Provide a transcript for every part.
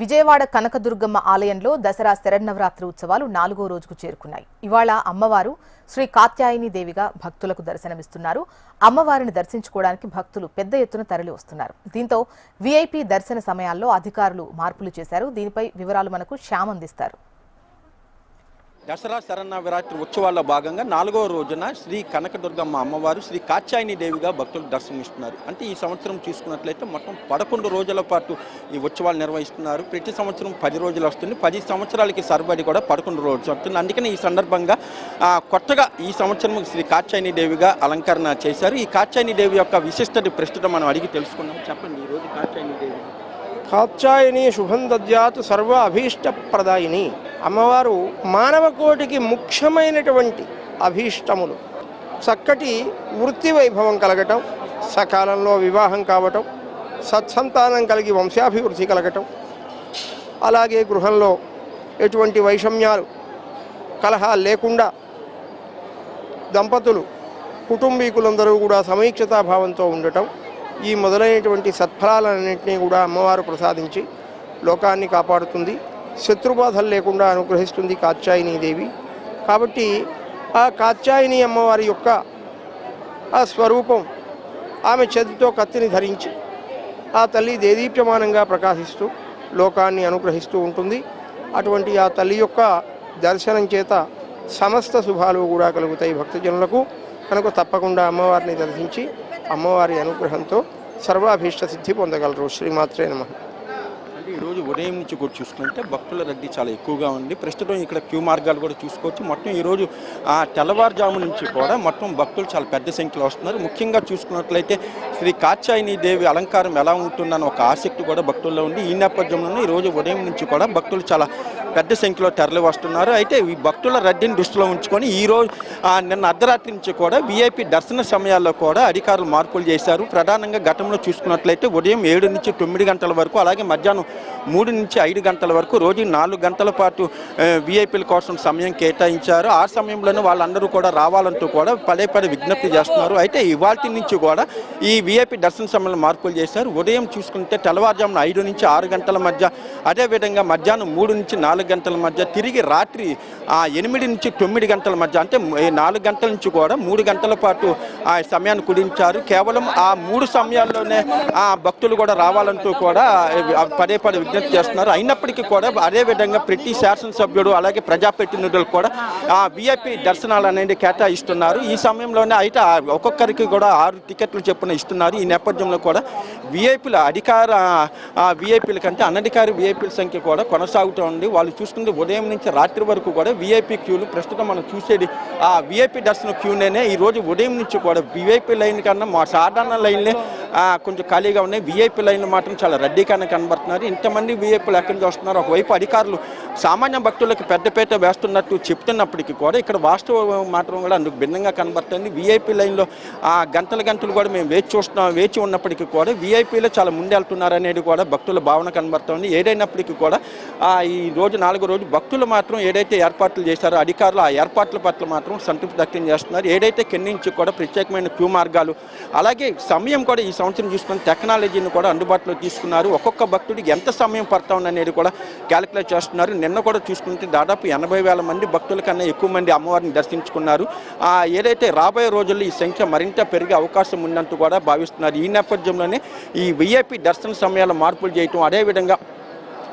విజయవాడ కనకదుర్గమ్మ ఆలయంలో దసరా శరన్నవరాత్రి ఉత్సవాలు నాలుగో రోజుకు చేరుకున్నాయి. ఇవాళ అమ్మవారు శ్రీ కాత్యాయని దేవిగా భక్తులకు దర్శనమిస్తున్నారు. అమ్మవారిని దర్శించుకోవడానికి భక్తులు పెద్ద ఎత్తున తరలి వస్తున్నారు. దీంతో వీఐపీ దర్శన సమయాల్లో అధికారులు మార్పులు చేశారు. దీనిపై వివరాలు మనకు శ్యామ్ అందిస్తారు. దసరా శరన్నవరాత్రి ఉత్సవాల్లో భాగంగా నాలుగవ రోజున శ్రీ కనకదుర్గమ్మ అమ్మవారు శ్రీ కాత్యాయని దేవిగా భక్తులు దర్శనమిస్తున్నారు. అంటే ఈ సంవత్సరం చూసుకున్నట్లయితే మొత్తం పదకొండు రోజుల పాటు ఈ ఉత్సవాలు నిర్వహిస్తున్నారు. ప్రతి సంవత్సరం పది రోజులు వస్తుంది. పది సంవత్సరాలకి సరిపడి కూడా పదకొండు రోజులు వస్తుంది. అందుకని ఈ సందర్భంగా కొత్తగా ఈ సంవత్సరం శ్రీ కాత్యాయని దేవిగా అలంకరణ చేశారు. ఈ కాత్యాయని దేవి యొక్క విశిష్టత ప్రస్తుతం మనం అడిగి తెలుసుకున్నాం చెప్పండి ఈ రోజు కాత్యాయని దేవి. కాత్యాయని శుభం దద్యాత్ సర్వ అభీష్టప్రదాయిని అమ్మవారు మానవ కోటికి ముఖ్యమైనటువంటి అభీష్టములు. చక్కటి వృత్తి వైభవం కలగటం సకాలంలో వివాహం కావటం సత్సంతానం కలిగి వంశాభివృద్ధి కలగటం అలాగే గృహంలో ఎటువంటి వైషమ్యాలు కలహాలు లేకుండా దంపతులు కుటుంబీకులందరూ కూడా సమీక్షతాభావంతో ఉండటం ఈ మొదలైనటువంటి సత్ఫలాలన్నింటినీ కూడా అమ్మవారు ప్రసాదించి లోకాన్ని కాపాడుతుంది. శత్రుబాధలు లేకుండా అనుగ్రహిస్తుంది కాత్యాయని దేవి. కాబట్టి ఆ కాత్యాయని అమ్మవారి యొక్క ఆ స్వరూపం ఆమె చేతితో కత్తిని ధరించి ఆ తల్లి దేదీప్యమానంగా ప్రకాశిస్తూ లోకాన్ని అనుగ్రహిస్తూ ఉంటుంది. అటువంటి ఆ తల్లి యొక్క దర్శనం చేత సమస్త శుభాలు కూడా కలుగుతాయి భక్తజనులకు. కనుక తప్పకుండా అమ్మవారిని దర్శించి అమ్మవారి అనుగ్రహంతో సర్వాభీష్ట సిద్ధి పొందగలరు. శ్రీమాత్రే నమ. ఉదయం నుంచి కూడా చూసుకుంటే భక్తుల రద్దీ చాలా ఎక్కువగా ఉంది. ప్రస్తుతం ఇక్కడ క్యూ మార్గాలు కూడా చూసుకోవచ్చు. మొత్తం ఈరోజు ఆ తెల్లవారుజాము నుంచి కూడా మొత్తం భక్తులు చాలా పెద్ద సంఖ్యలో వస్తున్నారు. ముఖ్యంగా చూసుకున్నట్లయితే శ్రీ కాచాయిని దేవి అలంకారం ఎలా ఉంటుందన్న ఒక ఆసక్తి కూడా భక్తుల్లో ఉంది. ఈ నేపథ్యంలోనే ఈరోజు ఉదయం నుంచి కూడా భక్తులు చాలా పెద్ద సంఖ్యలో తరలి వస్తున్నారు. అయితే ఈ భక్తుల రద్దీని దృష్టిలో ఉంచుకొని ఈ రోజు నిన్న అర్ధరాత్రి నుంచి కూడా వీఐపీ దర్శన సమయాల్లో కూడా అధికారులు మార్పులు చేశారు. ప్రధానంగా గతంలో చూసుకున్నట్లయితే ఉదయం ఏడు నుంచి తొమ్మిది గంటల వరకు అలాగే మధ్యాహ్నం మూడు నుంచి ఐదు గంటల వరకు రోజు నాలుగు గంటల పాటు వీఐపీల కోసం సమయం కేటాయించారు. ఆ సమయంలోనే వాళ్ళందరూ కూడా రావాలంటూ కూడా పదే పదే విజ్ఞప్తి చేస్తున్నారు. అయితే ఇవాటి నుంచి కూడా ఈ వీఐపీ దర్శన సమయంలో మార్పులు చేశారు. ఉదయం చూసుకుంటే తెల్లవారుజామున ఐదు నుంచి ఆరు గంటల మధ్య అదేవిధంగా మధ్యాహ్నం మూడు నుంచి నాలుగు గంటల మధ్య తిరిగి రాత్రి ఆ ఎనిమిది నుంచి తొమ్మిది గంటల మధ్య అంటే నాలుగు గంటల నుంచి కూడా మూడు గంటల పాటు ఆ సమయాన్ని కుదించారు. కేవలం ఆ మూడు సమయాల్లోనే ఆ భక్తులు కూడా రావాలంటూ కూడా పదే పదే విజ్ఞప్తి చేస్తున్నారు. అయినప్పటికీ కూడా అదే విధంగా ప్రతి శాసనసభ్యుడు అలాగే ప్రజాప్రతినిధులు కూడా ఆ విఐపి దర్శనాలు అనేది కేటాయిస్తున్నారు. ఈ సమయంలోనే అయితే ఒక్కొక్కరికి కూడా ఆరు టికెట్లు చెప్పున ఇస్తున్నారు. ఈ నేపథ్యంలో కూడా వీఐపీల అధికార వీఐపీల కంటే అనధికార వీఐపీల సంఖ్య కూడా కొనసాగుతూ ఉంది. వాళ్ళు చూసుకుంటే ఉదయం నుంచి రాత్రి వరకు కూడా వీఐపీ క్యూలు ప్రస్తుతం మనం చూసేది ఆ వీఐపీ దర్శన క్యూనేనే. ఈ రోజు ఉదయం నుంచి కూడా వీఐపీ లైన్ కన్నా మా సాధారణ లైన్లే కొంచెం ఖాళీగా ఉన్నాయి. వీఐపీ లైన్లు మాత్రం చాలా రద్దీగానే కనబడుతున్నారు. ఇంతమంది వీఐపీలు ఎక్కడి నుంచి వస్తున్నారు? ఒకవైపు అధికారులు సామాన్య భక్తులకు పెద్దపేట వేస్తున్నట్టు చెప్తున్నప్పటికీ కూడా ఇక్కడ వాస్తవ మాత్రం కూడా అందుకు భిన్నంగా కనబడుతుంది. వీఐపీ లైన్లో ఆ గంటల గంటలు కూడా మేము వేచి చూస్తున్నాం వేచి ఉన్నప్పటికీ కూడా వీఐపీలో చాలా ముందెళ్తున్నారు అనేది కూడా భక్తుల భావన కనబడుతుంది. ఏదైనప్పటికీ కూడా ఈ రోజు నాలుగో రోజు భక్తులు మాత్రం ఏదైతే ఏర్పాట్లు చేశారో అధికారులు ఆ ఏర్పాట్ల పట్ల మాత్రం సంతృప్తి వ్యక్తం చేస్తున్నారు. ఏదైతే కింది నుంచి కూడా ప్రత్యేకమైన క్యూ మార్గాలు అలాగే సమయం కూడా ఈ సంవత్సరం చూసుకుని టెక్నాలజీని కూడా అందుబాటులో తీసుకున్నారు. ఒక్కొక్క భక్తుడికి ఎంత సమయం పడతా అనేది కూడా క్యాలిక్యులేట్ చేస్తున్నారు. నిన్న కూడా చూసుకుంటే దాదాపు ఎనభై వేల మంది భక్తుల కన్నా ఎక్కువ మంది అమ్మవారిని దర్శించుకున్నారు. ఏదైతే రాబోయే రోజుల్లో ఈ సంఖ్య మరింత పెరిగే అవకాశం ఉందంటూ కూడా భావిస్తున్నారు. ఈ నేపథ్యంలోనే ఈ విఐపి దర్శన సమయాల మార్పులు చేయటం అదేవిధంగా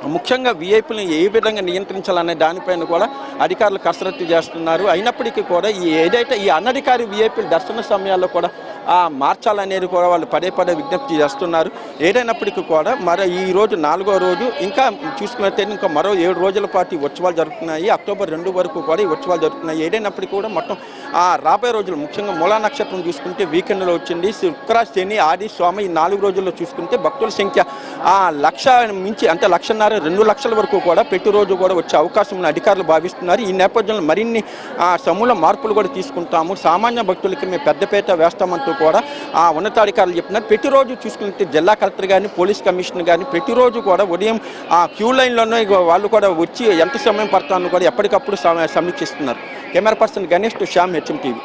ముఖ్యంగా వీఐపీలను ఏ విధంగా నియంత్రించాలనే దానిపైన కూడా అధికారులు కసరత్తు చేస్తున్నారు. అయినప్పటికీ కూడా ఈ ఏదైతే ఈ అనధికారి వీఐపీల దర్శన సమయాల్లో కూడా ఆ, మార్చాలనేది కూడా వాళ్ళు పదే పదే విజ్ఞప్తి చేస్తున్నారు. ఏదైనప్పటికీ కూడా మరో ఈ రోజు నాలుగో రోజు ఇంకా చూసుకున్నట్లయితే ఇంకా మరో ఏడు రోజుల పాటు ఈ ఉత్సవాలు జరుగుతున్నాయి. అక్టోబర్ రెండు వరకు కూడా ఈ ఉత్సవాలు జరుగుతున్నాయి. ఏదైనప్పటికీ కూడా మొత్తం ఆ రాబోయే రోజులు ముఖ్యంగా మూలా నక్షత్రం చూసుకుంటే వీకెండ్లో వచ్చింది. శుక్ర శని ఆది స్వామి ఈ నాలుగు రోజుల్లో చూసుకుంటే భక్తుల సంఖ్య ఆ లక్ష మించి అంటే లక్షన్నర రెండు లక్షల వరకు కూడా ప్రతిరోజు కూడా వచ్చే అవకాశం ఉన్న అధికారులు భావిస్తున్నారు. ఈ నేపథ్యంలో మరిన్ని సమూల మార్పులు కూడా తీసుకుంటాము. సామాన్య భక్తులకి మేము పెద్దపేట వేస్తామంటూ కూడా ఆ ఉన్నతాధికారులు చెప్తున్నారు. ప్రతిరోజు చూసుకుంటే జిల్లా కలెక్టర్ కానీ పోలీస్ కమిషనర్ కానీ ప్రతిరోజు కూడా ఉదయం ఆ క్యూ లైన్లోనే వాళ్ళు కూడా వచ్చి ఎంత సమయం పడతాను కూడా ఎప్పటికప్పుడు సమీక్షిస్తున్నారు. Camera person Ganesh to Shyam HM TV.